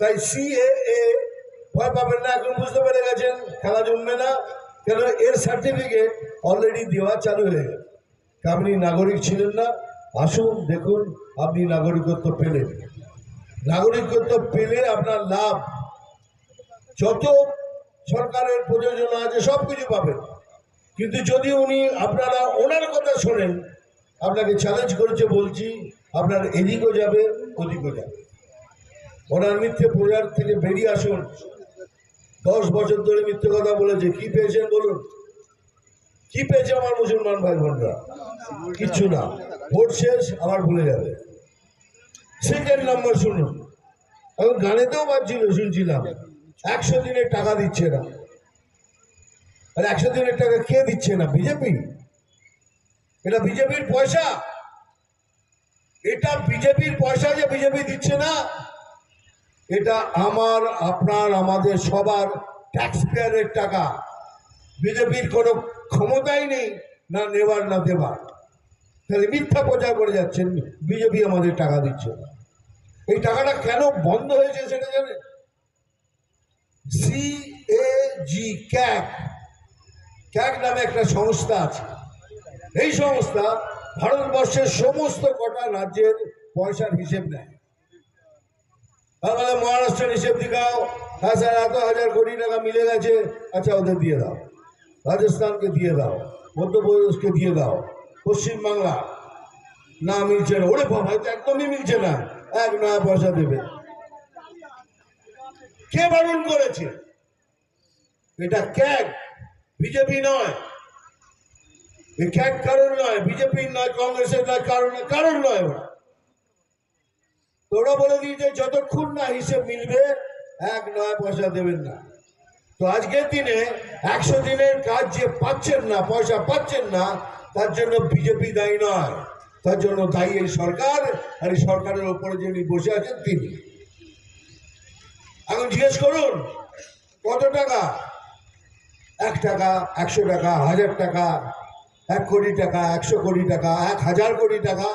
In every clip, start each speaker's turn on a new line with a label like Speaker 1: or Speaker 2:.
Speaker 1: তাই সিএএ ভয় পাবেন না, এখন বুঝতে পেরে গেছেন, খেলা জমবে না। কেন এর সার্টিফিকেট অলরেডি দেওয়া চালু হয়ে গেছে। আপনি নাগরিক ছিলেন না, আসুন, দেখুন, আপনি নাগরিকত্ব পেলেন। নাগরিকত্ব পেলে আপনার লাভ। যত সরকারের প্রযোজনা আছে সব কিছু পাবেন। কিন্তু যদি উনি আপনারা ওনার কথা শোনেন, আপনাকে চ্যালেঞ্জ করেছে বলছি, আপনার এদিকও যাবে, ওদিকও যাবে। ওনার মিথ্যে থেকে বেরিয়ে আসুন। দশ বছর ধরে মিথ্যে কথা বলেছে। কি পেয়েছেন বলুন? কি পেয়েছে আমার মুসলমান ভাই বোনরা কিচ্ছু না। ভোট শেষ, আবার ভুলে যাবে। সেকেন্ড নাম্বার শুনুন। এখন গানেতেও বাজছিল শুনছিলাম। একশো দিনের টাকা দিচ্ছে না। আর একশো দিনের টাকা কে দিচ্ছে না? বিজেপি? এটা বিজেপির পয়সা। এটা বিজেপির পয়সা যে বিজেপি দিচ্ছে না এটা আমার, আপনার, আমাদের সবার ট্যাক্স পেয়ারের টাকা। বিজেপির কোনো ক্ষমতাই নেই না নেবার না দেবার তাহলে মিথ্যা প্রচার করে যাচ্ছেন, বিজেপি আমাদের টাকা দিচ্ছে। এই টাকাটা কেন বন্ধ হয়েছে সেটা জানেন? সি এ জি ক্যাক ক্যাক নামে একটা সংস্থা আছে। এই সংস্থা ভারতবর্ষের সমস্ত কটা রাজ্যের পয়সার হিসেব নেয়। তাহলে মহারাষ্ট্রের হিসেব দিকাও হ্যাঁ স্যার এত হাজার কোটি টাকা মিলে গেছে আচ্ছা ওদের দিয়ে দাও। রাজস্থানকে দিয়ে দাও, মধ্যপ্রদেশকে দিয়ে দাও, পশ্চিমবাংলা। না মিলছে না। ওরে বাবা তো একদমই মিলছে না। এক না পয়সা দেবে। কে বারণ করেছে? এটা ক্যাগ বিজেপি নয়। এই ক্যাগ কারণ নয়। বিজেপির নয়, কংগ্রেসের নয় কারণ কারণ নয় ওরা। তো ওরা বলে দিয়েছে, যতক্ষণ না হিসেব মিলবে, এক নয় পয়সা দেবেন না। তো আজকের দিনে একশো দিনের কাজ যে পাচ্ছেন না, পয়সা পাচ্ছেন না, তার জন্য বিজেপি দায়ী নয়। তার জন্য দায়ী এই সরকার, আর এই সরকারের ওপরে যিনি বসে আছেন তিনি। এখন জিজ্ঞেস করুন, কত টাকা? এক টাকা, একশো টাকা, হাজার টাকা, এক কোটি টাকা, একশো কোটি টাকা, এক হাজার কোটি টাকা?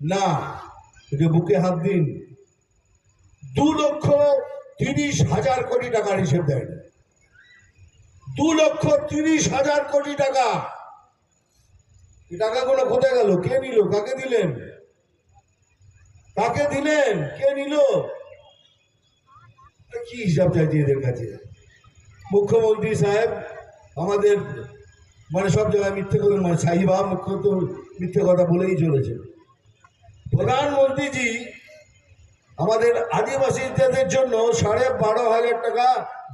Speaker 1: না। এটা বুকে হাত দিন। দু লক্ষ তিরিশ হাজার কোটি টাকার হিসেব দেয়নি দু লক্ষ তিরিশ হাজার কোটি টাকা। টাকাগুলো কোথায় গেল? কে নিল? কাকে দিলেন? কাকে দিলেন? কে নিল? কি হিসাব চাইছি এদের কাছে? মুখ্যমন্ত্রী সাহেব, আমাদের মানে সব জায়গায় মিথ্যে করে মানে সাহিবাব মুখ্যমন্ত্রী মিথ্যে কথা বলেই চলেছে প্রধানমন্ত্রীজি, আমাদের আদিবাসীদের জন্য সাড়ে বারো হাজার টাকা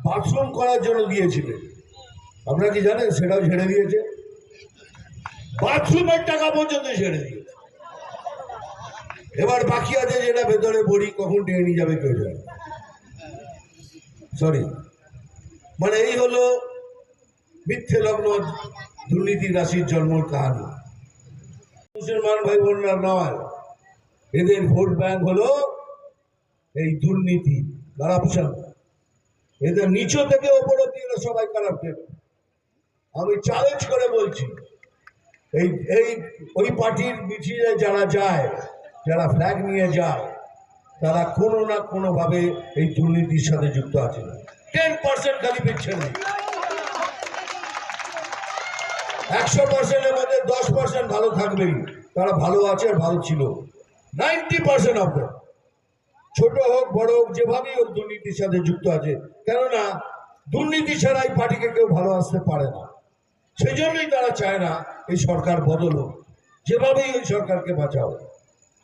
Speaker 1: বাথরুম করার জন্য দিয়েছিলেন। আপনারা কি জানেন? সেটাও ছেড়ে দিয়েছে। বাথরুমের টাকা পর্যন্ত ছেড়ে দিয়েছে। এবার বাকি আছে যেটা ভেতরে বড়ি কখন টেনে নিয়ে যাবে কেউ জানে। সরি মানে এই হলো মিথ্যে লগ্ন দুর্নীতি রাশির জন্মর কাহানি মুসলমান ভাই বোনরা নয়। এদের ভোট ব্যাংক হলো এই দুর্নীতি, কারাপশন। এদের নিচু থেকে ওপর অব্দি এরা সবাই কারাপ্টেড আমি চ্যালেঞ্জ করে বলছি, এই এই, ওই পার্টির মিছিলে যারা যায়, যারা ফ্ল্যাগ নিয়ে যায়, তারা কোনো না কোনোভাবে এই দুর্নীতির সাথে যুক্ত আছে। টেন পার্সেন্ট খালি পিচ্ছেন একশো পার্সেন্টের মধ্যে দশ পার্সেন্ট ভালো থাকবেই। তারা ভালো আছে আর ভালো ছিল। নাইনটি পার্সেন্ট অফ দেম ছোট হোক, বড় হোক, যেভাবেই হোক দুর্নীতির সাথে যুক্ত আছে। কেননা, দুর্নীতি ছাড়া এই পার্টিকে কেউ ভালো আসতে পারে না। সেই জন্যই তারা চায় না এই সরকার বদল হোক। যেভাবেই ওই সরকারকে বাঁচাও।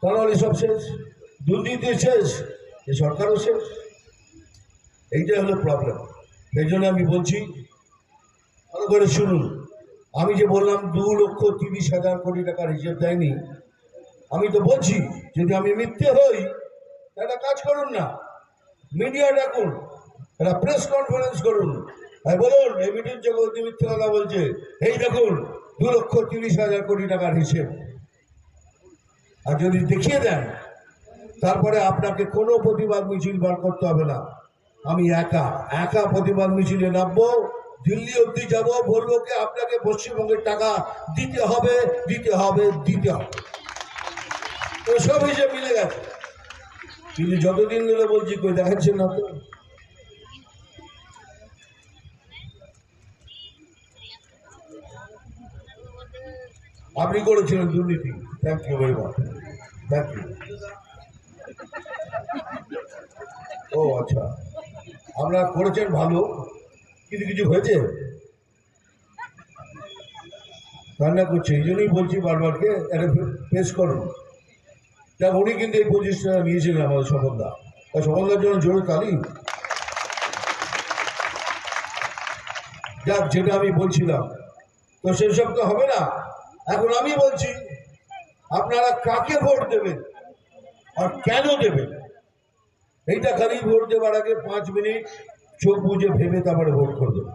Speaker 1: তাহলে সব শেষ। দুর্নীতি শেষ। এই সরকারও শেষ। এইটাই হলো প্রবলেম সেই জন্য আমি বলছি, ভালো করে শুনুন। আমি যে বললাম দু লক্ষ তিরিশ হাজার কোটি টাকার হিসেব দেয়নি, আমি তো বলছি যদি আমি মিথ্যে হই, একটা কাজ করুন না। মিডিয়া ডাকুন, একটা প্রেস কনফারেন্স করুন। আর বলুন, এই মিটিং চক্রবর্তী মিথ্যে কথা বলছে, এই দেখুন, দু লক্ষ তিরিশ হাজার কোটি টাকার হিসেব। আর যদি দেখিয়ে দেন, তারপরে আপনাকে কোনো প্রতিবাদ মিছিল বার করতে হবে না। আমি একা একা প্রতিবাদ মিছিলে নামবো, দিল্লি অব্দি যাব, বলব কি আপনাকে পশ্চিমবঙ্গের টাকা দিতে হবে দিতে হবে দিতে হবে। তো সব হিসেবে মিলে গেছে। কিন্তু যতদিন ধরে বলছি, কই দেখাচ্ছেন না তো। আপনি করেছিলেন দুর্নীতি। Thank you very much thank you ও আচ্ছা। আপনারা করেছেন ভালো। কিছু কিছু হয়েছে? কান্না করছে, এই জন্যই বলছি বারবারকে এটা পেশ করুন। দেখ উনি কিন্তু এই পজিশনটা নিয়েছিলেন আমাদের সফলদা। তা সফলদার জন্য জোরে তালি যাক, যেটা আমি বলছিলাম। তো সেসব তো হবে না। এখন আমি বলছি, আপনারা কাকে ভোট দেবেন আর কেন দেবেন? এইটা খালি ভোট দেওয়ার আগে পাঁচ মিনিট চোখ বুঝে ভেবে তারপরে ভোট করবেন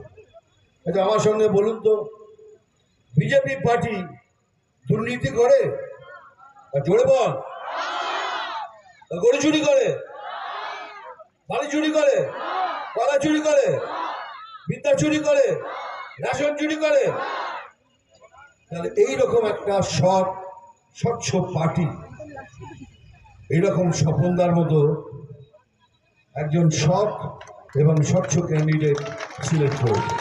Speaker 1: আচ্ছা আমার সঙ্গে বলুন তো, বিজেপি পার্টি দুর্নীতি করে? জোরে বল। গরু চুরি করে? বাড়ি চুরি করে? কলা চুরি করে? বিদ্যা চুরি করে? রেশন চুরি করে? তাহলে এইরকম একটা সৎ, স্বচ্ছ পার্টি। এইরকম স্বপনদার মতো একজন সৎ এবং স্বচ্ছ ক্যান্ডিডেট সিলেক্ট করেছে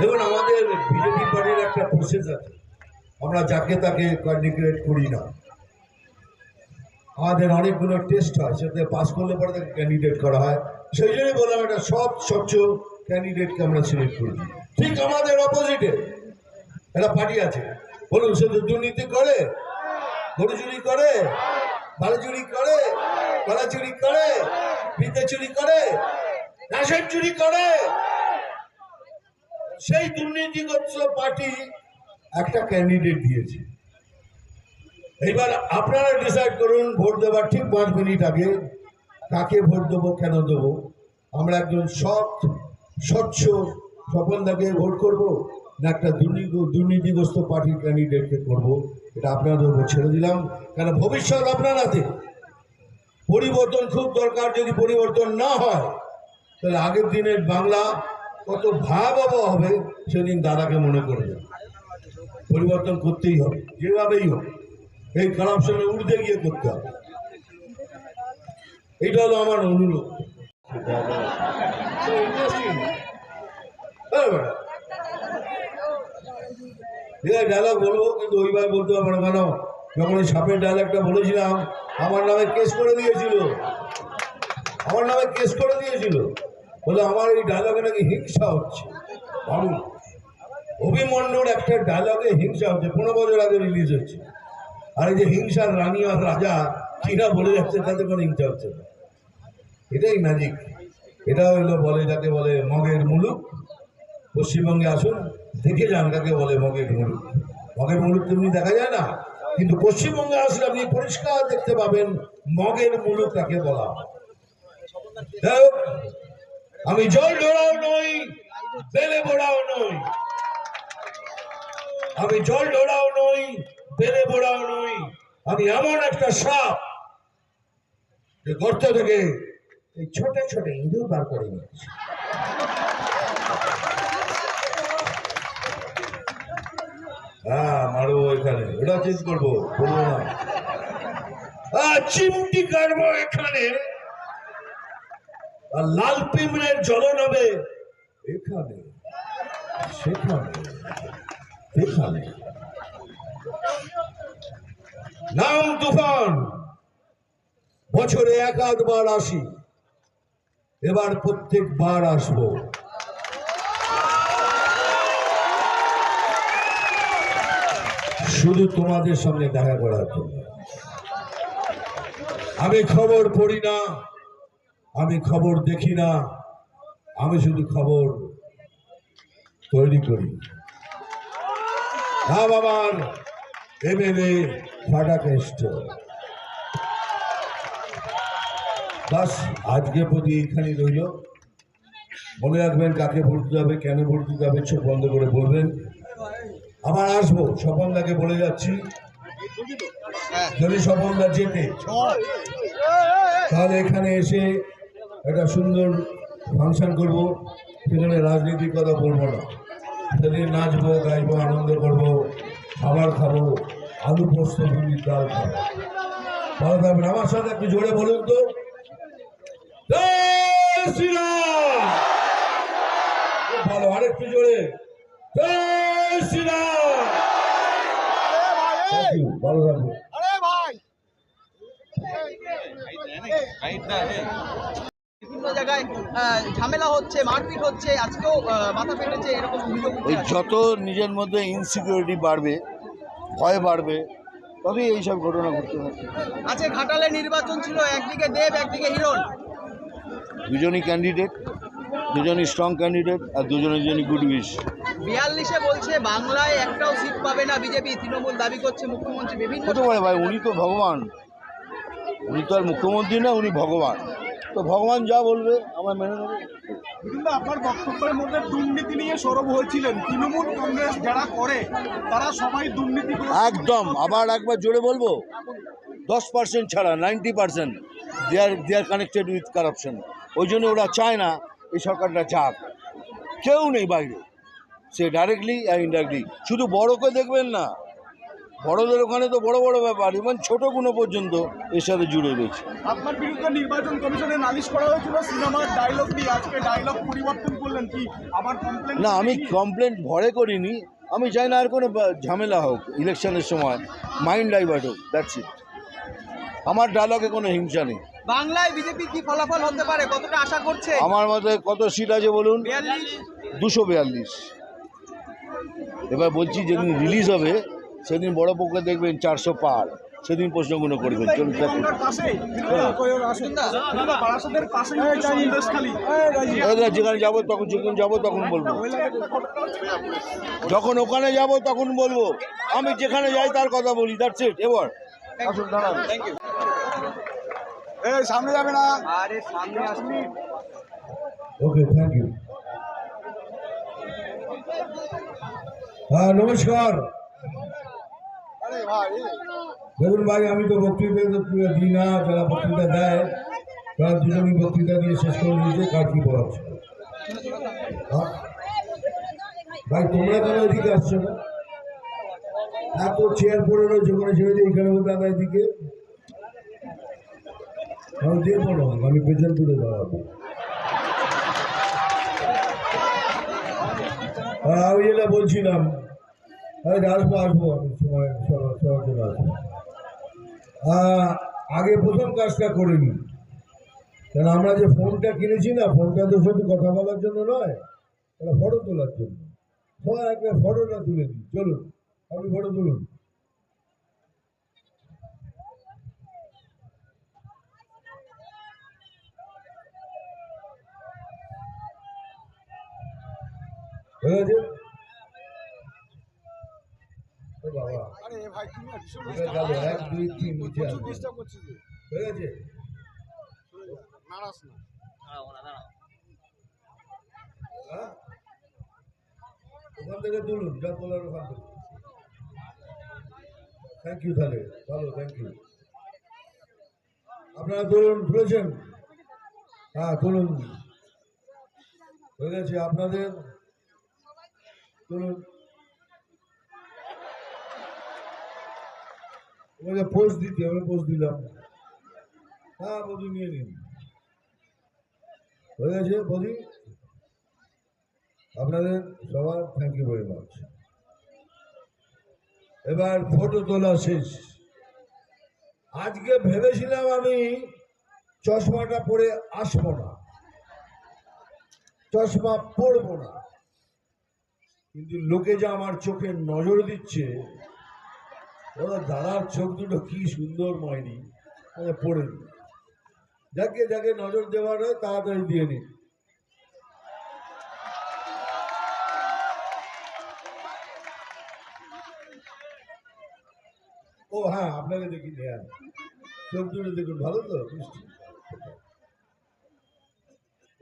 Speaker 1: দেখুন, আমাদের বিজেপি পার্টির একটা প্রসেস আছে। আমরা যাকে তাকে ক্যান্ডিডেট করি না। আমাদের অনেকগুলো টেস্ট হয়, সেটাতে পাস করলে পরে তাকে ক্যান্ডিডেট করা হয়। সেই জন্যই বললাম একটা সব স্বচ্ছ ক্যান্ডিডেটকে আমরা সিলেক্ট করি। ঠিক আমাদের অপোজিটে একটা পার্টি আছে। বলুন, সে তো দুর্নীতি করে গরু চুরি করে ভালো চুরি করে কলা চুরি করে বিদ্যা চুরি করে রেশন চুরি করে। সেই দুর্নীতিগ্রস্ত পার্টি একটা ক্যান্ডিডেট দিয়েছে। এবার আপনারা ডিসাইড করুন, ভোট দেওয়ার ঠিক পাঁচ মিনিট আগে কাকে ভোট দেবো, কেন দেবো? আমরা একজন সৎ, স্বচ্ছ স্বপনদাকে ভোট করব না একটা দুর্নীতি, দুর্নীতিগ্রস্ত পার্টির ক্যান্ডিডেটকে করব? এটা আপনাদের উপর ছেড়ে দিলাম। কেন? ভবিষ্যৎ আপনার হাতে। পরিবর্তন খুব দরকার, যদি পরিবর্তন না হয়, তাহলে আগের দিনের বাংলা কত ভয়াবহ হবে, সেদিন দাদাকে মনে করে করবে পরিবর্তন করতেই হবে, যেভাবেই হোক। এই কারাপশনে উঠতে গিয়ে করতে হবে। এইটা হলো আমার অনুরোধ। ডায়লগ বলব, কিন্তু ওইভাবে বলতে পারব কেন? যখন ওই সাপের ডায়লগটা বলেছিলাম, আমার নামে কেস করে দিয়েছিল। আমার নামে কেস করে দিয়েছিল। বলে আমার এই ডায়লগে নাকি হিংসা হচ্ছে। ভাবুন। অভিমন্যুর একটা ডায়লগে হিংসা হচ্ছে। পনেরো বছর আগে রিলিজ হচ্ছে আর এই যে হিংসার রানী আর রাজা, কিনা বলে যাচ্ছে তাতে কোনো হিংসা হচ্ছে এটাই ম্যাজিক এটা হইল বলে যাকে বলে মগের মুলুক। পশ্চিমবঙ্গে আসুন, দেখে যান কাকে বলে মগের মুলুক। মগের মুলুক তেমনি দেখা যায় না, কিন্তু পশ্চিমবঙ্গে আসলে আপনি পরিষ্কার দেখতে পাবেন মগের মুলুক তাকে বলা আমি জল ঢোড়াও নই, বেলে বোড়াও নই। আমি জল ঢোড়াও নই, বেলে বোড়াও নই, আমি এমন একটা সাপ যে গর্ত থেকে এই ছোট ছোট ইঁদুর বার করে নিয়েছি হ্যাঁ মারবো এখানে, ওটা চেঞ্জ করব, বলব না। চিমটি কাটবো এখানে। আর লাল পিমড়ের জ্বলন হবে এখানে, সেখানে। এখানে। নাম তুফান। বছরে এক আধবার আসি। এবার প্রত্যেকবার আসব। শুধু তোমাদের সঙ্গে দেখা করার জন্য। আমি খবর পড়ি না, আমি খবর দেখি না, আমি শুধু খবর তৈরি করি। নাম আমার এমএলএ ফাটাকেষ্ট। বাস, আজকে প্রতি এইখানে রইল। মনে রাখবেন কাকে ভোট দিতে হবে, কেন ভোট দিতে হবে, চোখ বন্ধ করে বলবেন। আবার আসব, স্বপনদাকে বলে যাচ্ছি। যদি স্বপনদা যেতে তাহলে এখানে এসে একটা সুন্দর ফাংশন করব। সেখানে রাজনীতির কথা বলব না। সেদিন নাচবো গাইবো আনন্দ করব খাবার খাব আলু পোস্ত মুরগির ডাল খাব। ভালো থাকবেন। আমার সাথে একটু জোরে বলুন তো। ভালো আরেকটু জোরে. ভালো থাকবেন।
Speaker 2: বিভিন্ন জায়গায় ঝামেলা হচ্ছে মারপিট হচ্ছে আজকেও মাথা ফেটেছে এরকম অভিযোগ
Speaker 3: এই যত নিজের মধ্যে ইনসিকিউরিটি বাড়বে ভয় বাড়বে তবেই এইসব ঘটনা ঘটতে থাকবে
Speaker 2: আজকে ঘাটালে নির্বাচন ছিল একদিকে দেব একদিকে হিরণ।
Speaker 3: দুজনই ক্যান্ডিডেট দুজনই স্ট্রং ক্যান্ডিডেট আর দুজনের জনই গুড উইশ
Speaker 2: বিয়াল্লিশে বলছে বাংলায় একটাও সিট পাবে না বিজেপি তৃণমূল দাবি করছে মুখ্যমন্ত্রী বিভিন্ন
Speaker 3: হতে পারে ভাই উনি তো ভগবান। উনি তো আর মুখ্যমন্ত্রী না উনি ভগবান। তো ভগবান যা বলবে আমরা মেনে নেব।
Speaker 4: আপনার বক্তব্যের মধ্যে দুর্নীতি নিয়ে সরব হয়েছিলেন। তৃণমূল কংগ্রেস যারা করে তারা সবাই দুর্নীতি
Speaker 3: একদম। আবার একবার জোরে বলব দশ পার্সেন্ট ছাড়া ninety percent they are they are connected with corruption ওই জন্য ওরা চায় না এই সরকারটা যাক। কেউ নেই বাইরে। সে ডাইরেক্টলি আর ইনডাইরেক্টলি শুধু বড়কে দেখবেন না। বড়দের ওখানে তো বড় বড় ব্যাপার ইভেন ছোটোগুলো পর্যন্ত এর সাথে জুড়ে রয়েছে।
Speaker 4: আপনার বিরুদ্ধে নির্বাচন কমিশনে নালিশ করা হয়েছিল সিনেমার ডায়লগ দিয়ে আজকে ডায়লগ পরিবর্তন করলেন কি? আবার কমপ্লেন
Speaker 3: না আমি কমপ্লেন ভরে করিনি আমি চাই না আর কোনো ঝামেলা হোক ইলেকশনের সময় মাইন্ড ডাইভার্ট হোক দ্যাটস ইট আমার ডায়লগে কোনো হিংসা নেই।
Speaker 2: বাংলায় বিজেপি কি ফলাফল হতে পারে কতটা আশা করছে?
Speaker 3: আমার মতে কত সিট আছে বলুন? দুশো বিয়াল্লিশ। এবার বলছি যেদিন রিলিজ হবে সেদিন বড় পক্ষে দেখবেন চারশো পার। সেদিন প্রশ্নগুলো করবেন। চলুন এবার যেখানে যাব তখন যখন যাব তখন বলব। যখন ওখানে যাব তখন বলব। আমি যেখানে যাই তার কথা বলি। দ্যাটস ইট এবার। আসুন দাঁড়ান।
Speaker 4: সামনে যাবে না।
Speaker 2: আরে সামনে আসবে
Speaker 1: ওকে থ্যাংক ইউ হ্যাঁ নমস্কার। দেখুন ভাই আমি তো বক্তৃতা দিই না, যারা বক্তৃতা দেয়, তারা দুজনই বক্তৃতা দিয়ে শেষ করে দিয়েছে, কার কি বলার ছিল। হ্যাঁ? ভাই, তোমরা কেন এদিকে আসছো না এত চেয়ার পড়ে রয়েছে ওখানে ছেড়ে দিয়ে এখানে দাদা এদিকে আমি দেখব না আমি পেছন তুলে দাঁড়াবো আমি যেটা বলছিলাম আসব আসব সময় আসব। আগে প্রথম কাজটা করে নিই। কারণ আমরা যে ফোনটা কিনেছি না, ফোনটা তো শুধু কথা বলার জন্য নয় এটা ফটো তোলার জন্য। সবাই একটা ফটোটা তুলে দিই চলুন, আপনি ফটো তুলুন। হয়ে গেছে?
Speaker 4: আরে ভাই তুমি
Speaker 1: এক দুই তিন নিচে
Speaker 4: করছিস যে।
Speaker 1: হয়ে
Speaker 4: না।
Speaker 1: হ্যাঁ? ওখান থেকে তুলুন যা তোলার ওখান থেকে। থ্যাংক ইউ তাহলে। ভালো থ্যাংক ইউ আপনারা তুলুন তুলেছেন? হ্যাঁ তুলুন। হয়ে গেছে আপনাদের? তুলুন। ওকে পোস্ট দিতে হবে পোস্ট দিলাম। হ্যাঁ বধু নিয়ে নিন। হয়ে গেছে বধি আপনাদের সবার থ্যাংক ইউ ভেরি মাচ এবার ফটো তোলা শেষ। আজকে ভেবেছিলাম আমি চশমাটা পরে আসব না। চশমা পরবো না। কিন্তু লোকে যা আমার চোখে নজর দিচ্ছে ওরা দাদার চোখ দুটো কি সুন্দর আমি পড়ে নি। যাকে যাকে নজর দেওয়ার হয়, তাড়াতাড়ি দিয়ে নিন ও হ্যাঁ আপনাকে দেখি হ্যাঁ চোখ দুটো দেখুন, ভালো তো?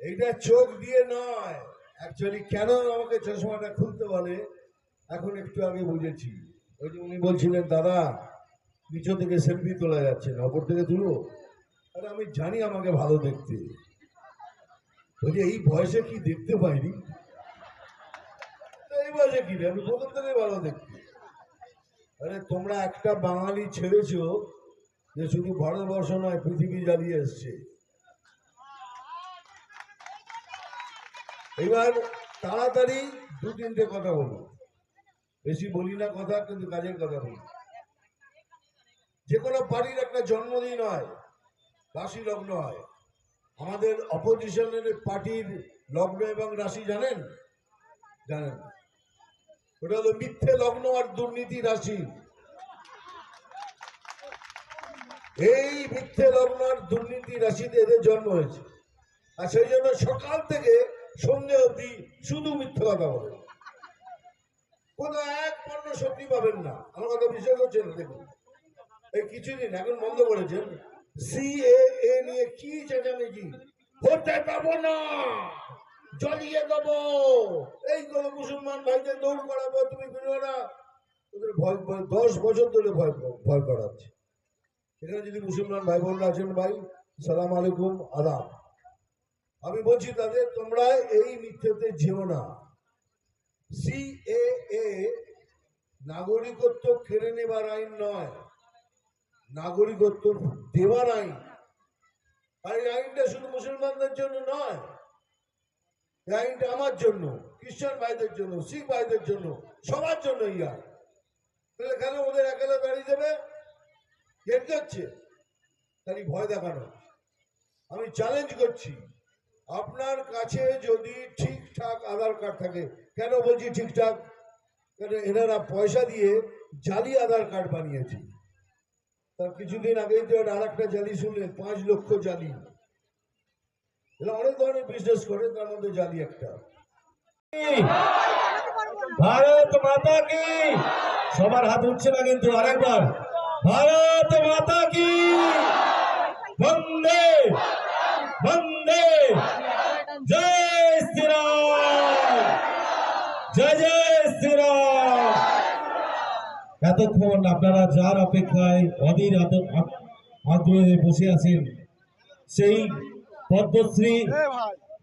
Speaker 1: এইটা চোখ দিয়ে নয়। অ্যাকচুয়ালি কেন আমাকে চশমাটা খুলতে বলে? এখন একটু আগে বুঝেছি। ওই যে উনি বলছিলেন, দাদা নিচু থেকে সেলফি তোলা যাচ্ছে না, ওপর থেকে তুলো। আরে আমি জানি আমাকে ভালো দেখতে। বলছি এই বয়সে কি দেখতে পাইনি? এই বয়সে কি? আমি প্রথম থেকে ভালো দেখতে। আরে তোমরা একটা বাঙালি ছেড়েছো যে শুধু ভারতবর্ষ নয়, পৃথিবী জ্বালিয়ে এসছে। এবার তাড়াতাড়ি দু তিনটে কথা বলব বেশি বলি না কথা, কিন্তু কাজের কথা বলি। যে কোনো পার্টির একটা জন্মদিন হয় রাশি লগ্ন হয়। আমাদের অপোজিশনের পার্টির লগ্ন এবং রাশি জানেন? জানেন। ওটা হলো মিথ্যে লগ্ন আর দুর্নীতি রাশি। এই মিথ্যে লগ্ন আর দুর্নীতি রাশিতে এদের জন্ম হয়েছে। আর সেই জন্য সকাল থেকে সন্ধে অবধি শুধু মিথ্যে কথা বলে। কোথাও এক পণ্য সত্যি পাবেন না। আমার কথা বিশ্বাস হচ্ছে না দেখুন। এই কিছুদিন এখন বন্ধ করেছেন। সি এ নিয়ে কি চেঁচামেচি? হতে পাবো না। জ্বলিয়ে দেবো। এই করে মুসলমান ভাইদের দৌড় করাবো, তুমি বেরো না। ওদের ভয় ভয়, দশ বছর ধরে ভয় ভয় করাচ্ছে। এখানে যদি মুসলমান ভাই বোনরা আছেন, ভাই, সালাম আলাইকুম, আদাব। আমি বলছি তাদের, তোমরা এই মিথ্যেতে যেও না। সি এ নাগরিকত্ব কেড়ে নেবার আইন নয়, নাগরিকত্ব দেওয়ার আইন। আর এই আইনটা শুধু মুসলমানদের জন্য নয়, এই আইনটা আমার জন্য, খ্রিস্টান ভাইদের জন্য, শিখ ভাইদের জন্য, সবার জন্য ইয়া। তাহলে কেন ওদের একেলা দাঁড়িয়ে দেবে গেট যাচ্ছে। তারই ভয় দেখানো। আমি চ্যালেঞ্জ করছি, আপনার কাছে যদি ঠিকঠাক আধার কার্ড থাকে কেন বলছি ঠিকঠাক? এনারা পয়সা দিয়ে জালি আধার কার্ড বানিয়েছে। তার কিছুদিন আগেই তো আর একটা জালি শুনলেন, পাঁচ লক্ষ জালি। এরা অনেক ধরনের বিজনেস করে, তার মধ্যে জালি একটা।
Speaker 5: ভারত মাতা কি? সবার হাত উঠছে না কিন্তু আরেকবার। ভারত মাতা কি? বন্দে বন্দে। জয় শ্রীরাম জয় জয় শ্রীরাম এতক্ষণ আপনারা যার অপেক্ষায় অধীর আগ্রহে বসে আছেন, সেই পদ্মশ্রী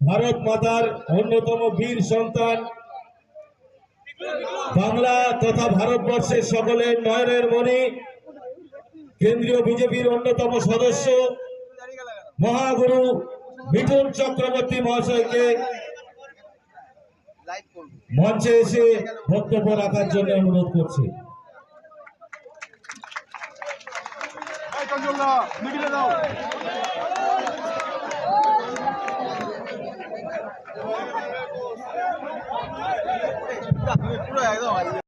Speaker 5: ভারত মাতার অন্যতম বীর সন্তান, বাংলা তথা ভারতবর্ষের সকলের নয়নের মণি, কেন্দ্রীয় বিজেপির অন্যতম সদস্য, মহাগুরু মিঠুন চক্রবর্তী মহাশয়কে মঞ্চে এসে বক্তব্য রাখার জন্য অনুরোধ করছি
Speaker 4: এই চঞ্চলদা মিডিলে দাও।
Speaker 2: পুরো একদম